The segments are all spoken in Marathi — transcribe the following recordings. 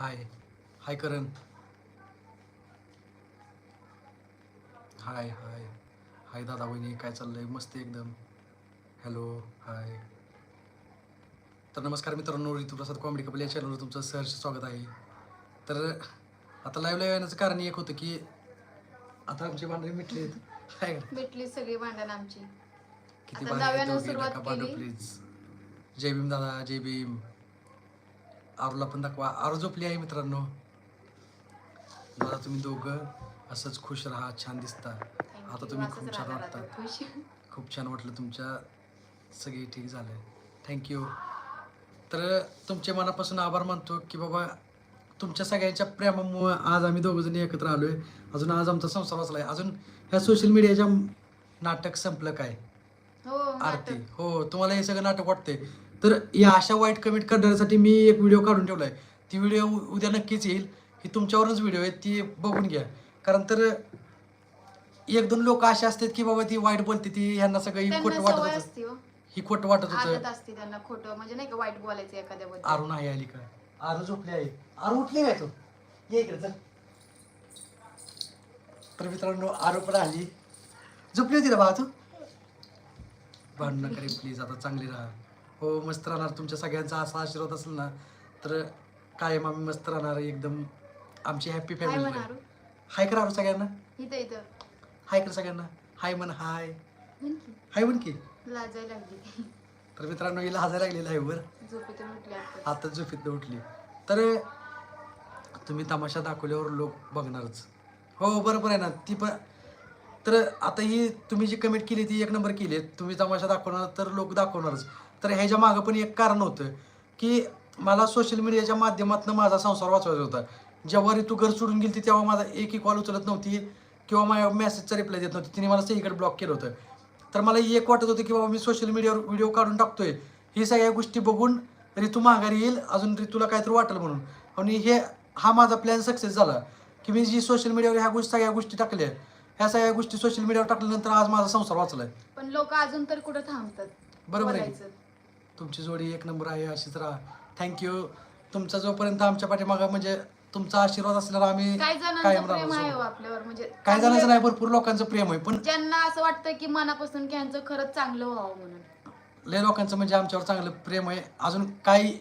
हाय. हाय करण. हाय हाय. हाय दादा वहिनी काय चाललंय? मस्त एकदम. हॅलो हाय तर नमस्कार मित्रांनो ऋतुप्रसाद कॉमेडी कपल या चॅनलवर तुमचं सहर्ष स्वागत आहे. तर आता लाईव्ह लाईव्ह येण्याचं कारण एक होतं की आता आमचे भांडे मिटले काय? भेटली सगळी भांडण आमची. किती आता भारी नव्यानं दोघे सुरुवात नका भांडू केली. प्लीज जय भीम दादा जय भीम. आरूला पण दाखवा. आरू झोपली आहे मित्रांनो. दादा तुम्ही दोघं असंच खुश राहा छान दिसता. आता. तुम्ही खूप छान वाटता. खूप छान वाटलं तुमच्या सगळी ठीक झालंय. थँक्यू तर तुमच्या मनापासून आभार मानतो की बाबा तुमच्या सगळ्यांच्या प्रेमामुळे आज आम्ही दोघं जणी एकत्र आलोय. अजून आज आमचा संसार वाचलाय. अजून ह्या सोशल मीडियाच्या नाटक संपलं काय? हो आरती. हो तुम्हाला हे सगळं नाटक वाटतंय. तर या अशा वाईट कमेंट करण्यासाठी मी एक व्हिडिओ काढून ठेवलाय. ती व्हिडिओ उद्या नक्कीच येईल. ही तुमच्यावरच व्हिडिओ आहे ती बघून घ्या. कारण तर एक दोन लोक असे असतात की बाबा ती वाईट बोलते ती ह्यांना सगळं ही खोटं वाटत होतं. असते हो. ही खोटं वाटत होतं. असते त्यांना खोटं म्हणजे नाही का वाईट बोलायचं एखाद्याबद्दल आरू नाही आली का? आरू झोपली आहे. आरू उठली काय तू? ये इकडे चल. तर मित्रांनो आरू पण आली. झोपली होती ना बा तू? भांडण नका रे प्लीज आता चांगली राहा. हो मस्त राहणार. तुमच्या सगळ्यांचा असा आशीर्वाद असेल ना तर कायम आम्ही मस्त राहणार एकदम. आमची हॅपी फॅमिली हाय करा सगळ्यांना. इथं इथं. हाय कर सगळ्यांना. हाय म्हण हाय. हाय म्हण की. लाजायला लागली. तर मित्रांनो हिला हजाय लागलेला आहे वर. झोपेतून उठली आता आता झोपेत उठली. तर तुम्ही तमाशा दाखवल्यावर लोक बघणारच. हो बरोबर आहे ना. ती पण तर आता ही तुम्ही जी कमेंट केली ती एक नंबर केली. तुम्ही तमाशा दाखवणार तर लोक दाखवणारच. तर ह्याच्या मागं पण एक कारण होतं की मला सोशल मीडियाच्या माध्यमातून माझा संसार वाचवायचा होता. जेव्हा ऋतू घर सोडून गेली तेव्हा माझा एकही कॉल उचलत नव्हती किंवा माझ्या मेसेजचा रिप्लाय देत नव्हती. तिने मला सगळीकडे ब्लॉक केलं होतं. तर मला एक वाटत होतं की बाबा मी सोशल मीडियावर व्हिडिओ काढून टाकतोय. ही सगळ्या गोष्टी बघून ऋतू माघारी येईल अजून ऋतूला काहीतरी वाटेल म्हणून. आणि हे हा माझा प्लॅन सक्सेस झाला. की मी जी सोशल मीडियावर ह्या गोष्टी सगळ्या गोष्टी टाकल्या ह्या सगळ्या गोष्टी सोशल मीडियावर टाकल्यानंतर आज माझा संसार वाचलाय. पण लोक अजून तर कुठं थांबतात? बरोबर आहे. बोलायचं. तुमची जोडी एक नंबर आहे अशीच राहा. थँक्यू तुमचा जोपर्यंत आमच्या पाठीमागं म्हणजे तुमचा आशीर्वाद असल्यावर आम्ही काही जणांचं कायम प्रेम आहे राहणार हो आपल्यावर म्हणजे काही जणांचं नाही भरपूर लोकांचं प्रेम आहे पण ज्यांना असं वाटतं की मनापासून की यांचं खरंच चांगलं व्हावं म्हणून. लय लोकांचं म्हणजे आमच्यावर चांगलं प्रेम आहे. अजून काही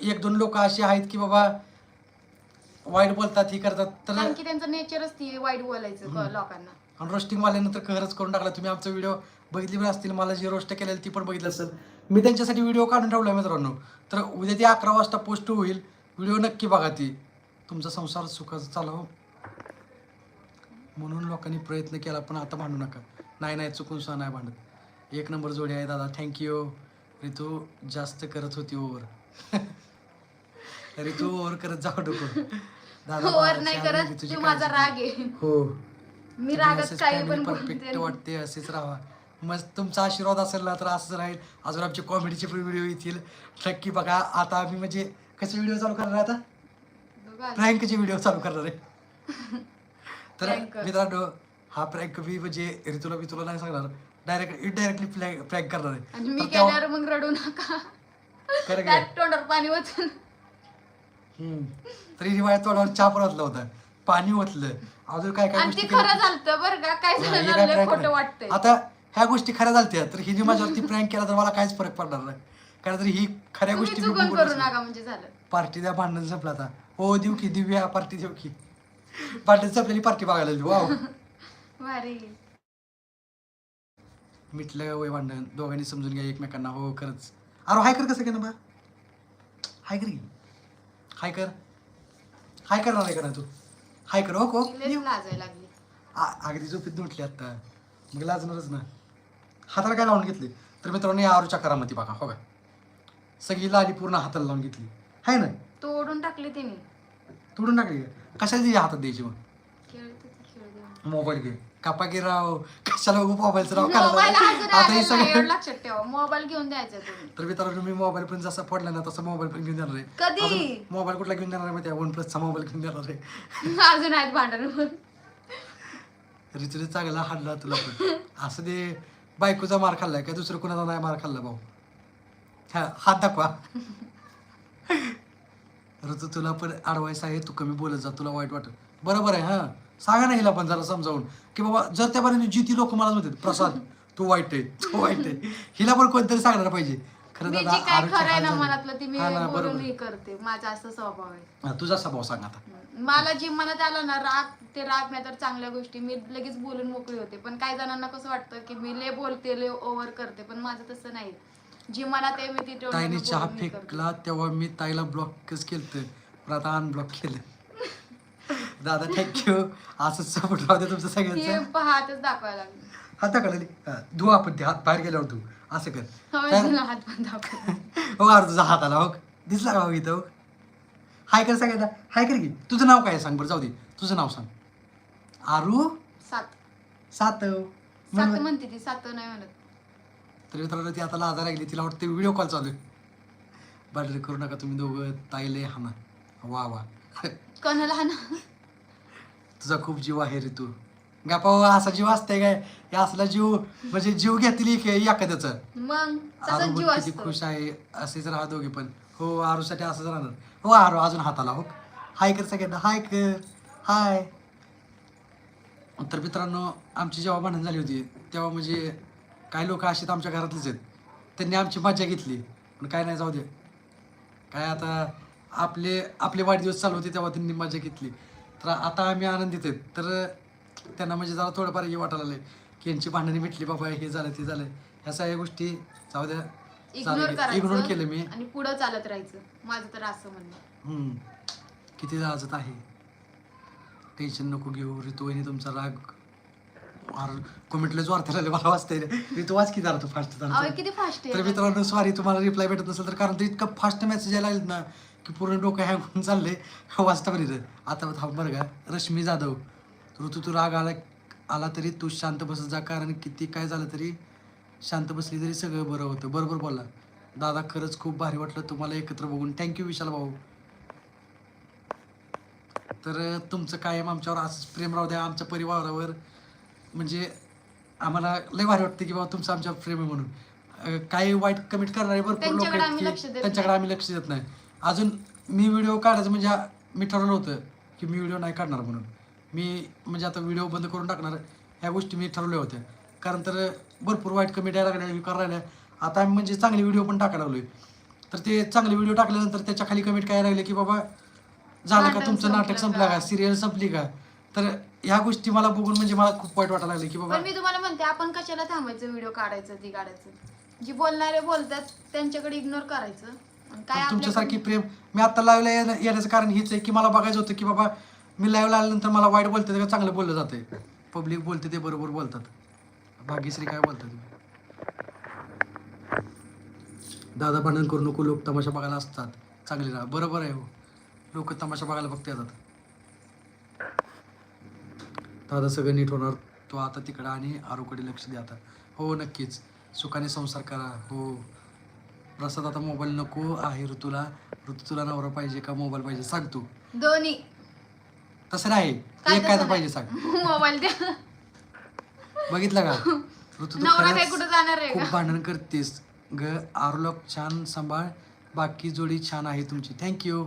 एक दोन लोक अशी आहेत की बाबा वाईट बोलतात ही करतात तर कारण की त्यांचं नेचरच ती वाईट बोलायचं क- लोकांना. आणि रोस्टिंग वाल्यानंतर खरंच करून टाकला. तुम्ही आमचा व्हिडिओ बघितली पण असतील मला जी रोस्ट केलेली ती पण बघितली असेल. मी त्यांच्यासाठी व्हिडिओ काढून ठेवला मित्रांनो. तर उद्या ती अकरा वाजता पोस्ट होईल. व्हिडिओ नक्की बघा ती. तुमचा संसार सुखाचा चालावं म्हणून लोकांनी प्रयत्न केला पण आता भांडू नका. नाही नाही चुकून सुद्धा नाही भांडत. एक नंबर जोडी आहे दादा. थँक्यू ऋतू जास्त करत होती ओव्हर ऋतू ओव्हर करत जाऊ नको. दादा नाही करत की तुझी तो माझा काळजी राग आहे. हो. मी रागात काही पण बोलते. वाटते असेच राहा. मस्त तुमचा आशीर्वाद असेल ना तर असंच राहील. अजून आमचे कॉमेडीचे पण व्हिडिओ येतील. नक्की बघा आता आम्ही म्हणजे कसे व्हिडिओ चालू करणार आहे आता. बघा. प्रँकचे व्हिडिओ चालू करणार आहे. तर. मित्रांनो हा प्रँक मी म्हणजे ऋतूला मी तुला नाही सांगणार. डायरेक्ट इनडायरेक्टली प्रँक करणार आहे. आणि मी तर तेव्हा- केल्यावर मग रडू नका. खरं काय? त्यात तोंडावर पाणी वाचून. तरी हिवाळ्यात तोंडावर चहा पण ओतला होता. पाणी ओतलं. अजून काय काय आणि गोष्टी केल्या खरं झालं बरं का? काय हा, हे झालं काय लय prank खोटं नाही. वाटतंय. आता ह्या गोष्टी खऱ्या झालत्या तर हिने माझ्यावरती प्रँक केला तर मला काहीच फरक पडणार नाही. कारण तर ही खऱ्या तुम्ही गोष्टी चुकून करू नका म्हणजे झालं. पार्टी द्या भांडण संपलं आता. हो देऊ की दिव्या पार्टी देऊ की भांडण संपलेली पार्टी बघायला देऊ वाव भारी. मिटलं वय भांडण. दोघांनी समजून घ्या एकमेकांना. हो खरंच. अरे हाय कर कसं ना बा? हाय कर की. हाय कर. हाय करणार आहे का ना तू? हाय कर. हो को लयच लाजायला लागली. आ- अगदी झोपेत उठली आता. मग लाजणारच ना. हाताला काय लावून घेतले? तर मित्रांनो या आरूच्या करामती बघा हो का? सगळी लाली पूर्ण हाताला लावून घेतली. हाय ना? तोडून टाकले तिने. तोडून टाकली? का? कशाला तिच्या हातात द्यायची मग? खेळते. मोबाईल घे. कापा घे राव? कशाला उगं मोबाईलचं राव? मोबाईल करायला? आता हे एवढं सगळं लक्षात ठेवा. मोबाईल घेऊन द्यायचा तुम्ही. तर मित्रांनो मी मोबाईल पण जसा फोडला ना तसा मोबाईल पण घेऊन देणार आहे. कधी? मोबाईल कुठला घेऊन देणार आहे माहिती वन प्लसचा मोबाईल घेऊन देणार आहे. अजून आहेत भांडण रिचुरी चांगला हाडला तुला पण. असं दे बायकोचा मार खाल्लाय काय दुसरं कोणाचा नाही मार खाल्ला भाऊ? हा हात दाखवा. ऋतू तुला पण अडवायस आहे तू कमी बोलत जा तुला वाईट वाटत. बरोबर आहे हा? सांगा ना हिला पण जरा समजावून. की बाबा जर त्या बारीने जी ती लोक मला म्हणतात प्रसाद तू वाईट आहे तू वाईट आहे. हिला पण कोणतरी सांगणार पाहिजे. खरं मी दादा जी काय आरोग्य खरं आहे ना. मनातलं ती मी हा ना, बोलून बरोबर. हे करते. माझा असं स्वभाव आहे. हा, तुझा स्वभाव सांग आता. मला जी मनात आलं ना राग ते राग नाही तर चांगल्या गोष्टी. मी लगेच बोलून मोकळी होते. पण काही जणांना कसं वाटतं की मी लय बोलते लय ओव्हर करते पण माझं तसं नाही. जी मनात आहे मी ती तेवढं ताईने चहा. फेकला तेव्हा मी ताईला ब्लॉकच केलं पण आता अनब्लॉक केलं. दादा थँक्यू असंच सपोर्ट राहू दे तुमचं हे सगळ्यांचं पहातच दाखवायला लागले. हात दाखवला धु आपण ते हात बाहेर गेल्यावर धु. असं कर. हवे तर- तुला हात पण दाखव हो अरे तुझा हात आला हो. दिसला का हो इथं हो? हाय कर सगळ्यांना. हाय कर की. तुझं नाव काय आहे? सांग बरं जाऊ दे. तुझं नाव सांग. आरू? सात. सात म्हणते ती सात नाही म्हणत. तर मित्रांनो ती आता लाजा लागली. तिला वाटतं व्हिडिओ कॉल चालू आहे. बाजरी करू नका तुम्ही दोघं. ताईले हाना वा वा. कोणाला ना तुझा खूप जीव आहे रे तू. गापा असा जीव असते काय? हे असला जीव म्हणजे जीव घेतली एखाद्याचं. मग? आरू जीव किती असतो. खुश आहे असेच राहा दोघे पण. हो आरूसाठी असंच राहणार. हो आरू अजून हाताला हो. हाय कर सगळ्यांना. हाय कर. हाय. तर मित्रांनो आमची जेव्हा भांडण झाली होती तेव्हा म्हणजे काही लोक असेच आमच्या घरातलेच आहेत. त्यांनी आमची मजा घेतली. पण काय नाही जाऊ दे. काय आता आपले आपले वाढदिवस चालू होते तेव्हा त्यांनी मजा घेतली. तर आता आम्ही आनंदित आहेत. तर त्यांना म्हणजे जरा थोडंफार हे वाटायला लागले की यांची भांडणी मिटली बाबा हे झालं ते झालं. ह्या सगळ्या गोष्टी जाऊ द्या. इग्नोर इग्नोर केलं मी. आणि पुढे चालत राहायचं. माझं तर असं म्हणणं. हम्म. किती लाजत आहे. टेन्शन नको घेऊ. ऋतुवाहिनी तुमचा राग कमेंटला जोर त्याला मला वाचता येईल ऋतू वाच की जरा तू फास्ट अहो, किती फास्ट तर आहे मित्रांनो सॉरी तुम्हाला रिप्लाय भेटत नसेल तर कारण ते इतकं फास्ट मेसेज यायला लागलेत ना. की पूर्ण डोकं हँग होऊन चाललंय वाचता इथं. आता थांब बरं का. रश्मी जाधव ऋतू तू राग आला आला तरी तू शांत बसत जा. कारण किती काय झालं तरी शांत बसली तरी सगळं बरं होतं. बरोबर बोलला. दादा खरंच खूप भारी वाटलं तुम्हाला एकत्र बघून. थँक्यू विशाल भाऊ. तर तुमचं कायम आमच्यावर असंच प्रेम राहू द्या. आमच्या परिवारावर म्हणजे आम्हाला लय भारी वाटतं की बाबा तुमचं आमच्यावर प्रेम आहे म्हणून. काही वाईट कमेंट करणारे भरपूर लोक त्यांच्याकडे आम्ही लक्ष देत नाही. अजून मी व्हिडिओ काढायचं म्हणजे मी ठरवलं होतं की मी व्हिडिओ नाही काढणार म्हणून. मी म्हणजे आता व्हिडिओ बंद करून टाकणार ह्या गोष्टी मी ठरवल्या होत्या. कारण तर भरपूर वाईट कमेंट यायला लागल्या करायला लागल्या आता आम्ही म्हणजे चांगले व्हिडिओ पण टाकायला लागलोय. तर ते चांगले व्हिडिओ टाकल्यानंतर त्याच्याखाली कमेंट काय लागले की बाबा झालं का तुमचं नाटक संपलं का? सिरियल संपली का? तर ह्या गोष्टी मला बघून म्हणजे मला खूप वाईट वाटायला लागले की बाबा पण मी तुम्हाला म्हणते आपण कशाला थांबायचं व्हिडिओ काढायचं ती काढायचं? जी बोलणारे बोलतात त्यांच्याकडे इग्नोर करायचं. पण तुमच्यासारखी प्रेम. मी आता लाईव्हला येण्या- येण्याचं कारण हेच आहे की मला बघायचं होतं की बाबा मी लाईव्हला आल्यानंतर मला वाईट बोलते का चांगलं बोललं जाते पब्लिक बोलते ते बरोबर बोलतात. भाग्यश्री काय बोलतात? दादा भांडण करू नको लोक तमाशा बघायला असतात. चांगले राहा. बरोबर आहे हो. लोक तमाशा बघायला फक्त येतात. दादा सगळं नीट होणार. तो आता तिकडं आणि आरोकडे लक्ष द्या आता. हो नक्कीच. सुखाने संसार करा. हो. प्रसाद आता मोबाईल नको आहे ऋतूला. ऋतू तुला नवरा पाहिजे का मोबाईल पाहिजे सांग तू. दोन्ही. तसं नाही. काय एक काय तर तसं पाहिजे सांग. मोबाईल द्या. बघितलं का? ऋतू तू नवरा काय खरंच कुठं जाणार आहे खूप का भांडण करतेस. ग आरोलक छान सांभाळ. बाकी जोडी छान आहे तुमची. थँक्यू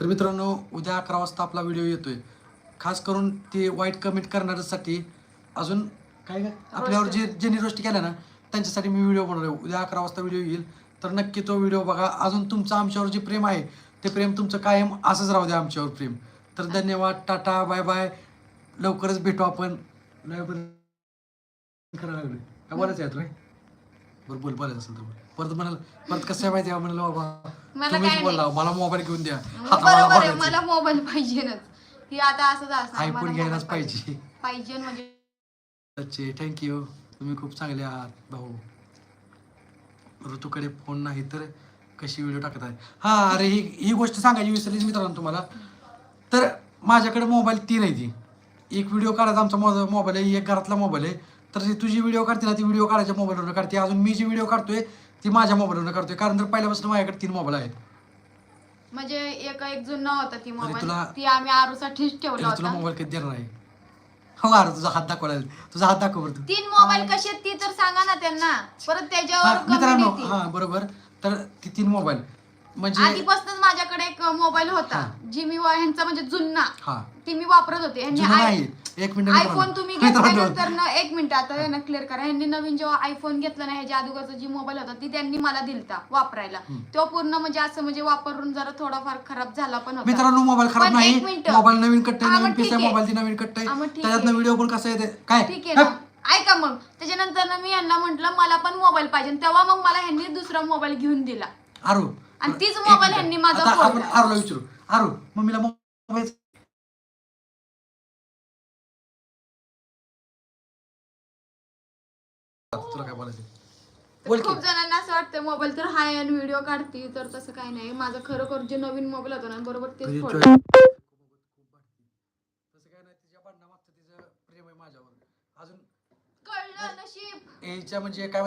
तर मित्रांनो उद्या अकरा वाजता आपला व्हिडिओ येतोय. खास करून ते वाईट कमेंट करणाऱ्यासाठी अजून काय आपल्यावर जे ज्यांनी रोस्ट केल्या ना त्यांच्यासाठी मी व्हिडिओ बनवला उद्या अकरा वाजता व्हिडिओ येईल. तर नक्की तो व्हिडिओ बघा. अजून तुमचं आमच्यावर जे प्रेम आहे ते प्रेम तुमचं कायम असंच राहू द्या आमच्यावर प्रेम. तर धन्यवाद. टाटा. Bye bye. लवकरच भेटू आपण. लय बरं करायला लागलोय. काय बोलायचं आहे बरं बोल बोलायचं असेल तर बोल. परत म्हणाल परत कसं आहे माहिती आहे म्हणलं बाबा मला तुम्हीच बोलला. मला मोबाईल घेऊन द्या. मला मोबाईल पाहिजेच ही आता असणार आयफोन घ्यायलाच पाहिजे. पाहिजे. म्हणजे थँक्यू तुम्ही खूप चांगले आहात भाऊ. ऋतूकडे फोन नाही तर कशी व्हिडिओ टाकत आहे? हा अरे ही ही गोष्ट सांगायची विसरलीच मित्रांनो तुम्हाला. तर माझ्याकडे मोबाईल तीन आहे ती. एक व्हिडिओ काढायचा आमचा मोबाईल आहे एक घरातला मोबाईल आहे. तर ती तुझी व्हिडिओ काढते ना ती व्हिडिओ काढायच्या मोबाईलवरून काढते. अजून मी जी व्हिडिओ काढतोय ती माझ्या मोबाईलवरून काढतोय. कारण तर पहिल्यापासून माझ्याकडे तीन मोबाईल आहेत. म्हणजे एक एक जुना होता ती मोबाईल तुला- ती आम्ही आरूसाठीच ठेवला तुला मोबाईल कधी देणार आहे? हो अरे तुझा हात दाखवायला तुझा हात दाखव बरं तू. तीन मोबाईल कसे आहेत ती तर सांगा ना त्यांना. परत हा त्याच्यावर मित्रांनो येते. हा बरोबर. तर ती तीन मोबाईल. म्हणजे आधीपासूनच माझ्याकडे एक मोबाईल होता. हा. जी मी वा- ह्यांचा म्हणजे जुन्ना. हा. ती मी वापरत होते. ह्यांनी जुनं आय- नाही. एक मिनिट आयफोन तुम्ही घेतल्यानंतर ना एक मिनिट आता हे ना क्लिअर करा. ह्यांनी नवीन जेव्हा आयफोन घेतला ना ह्याच्या अगोदरचा जी मोबाईल होता ती त्यांनी मला दिलता वापरायला. तो पूर्ण म्हणजे असं म्हणजे वापरून जरा थोडाफार खराब झाला पण होता. मित्रांनो मोबाईल खराब पण नाही. एक मिनिटं. मोबाईल नवीन कट्टे हा, नवीन पीस आहे आहे. मोबाईल ती नवीन कट्टे हा, मग ठीक त्याच्यातनं आहे. व्हिडिओ पण कसा येते? काय? ठीक आहे ना. ऐका मग. त्याच्यानंतर ना मी यांना म्हंटल मला पण मोबाईल पाहिजे. तेव्हा मग मला ह्यांनी दुसरा मोबाईल घेऊन दिला. आरू. आणि तीच एक मोबाईल मिनिट. ह्यांनी माझा आता आपण फोडला. आरूला विचारू. आरू मम्मीला मोबाईल तुला काय बोलायचं? बोल की. खूप जणांना असं वाटतं मोबाईल तर हाय आणि व्हिडिओ काढते तर तसं काही नाही. माझं खरोखर जे नवीन मोबाईल होता ना बरोबर तुझी तेच choice. फोडलं तसं काय नाही तिच्या भांडणामागचं तिचं प्रेम आहे माझ्यावर. अजून कळलं नशीब. याच्या म्हणजे काय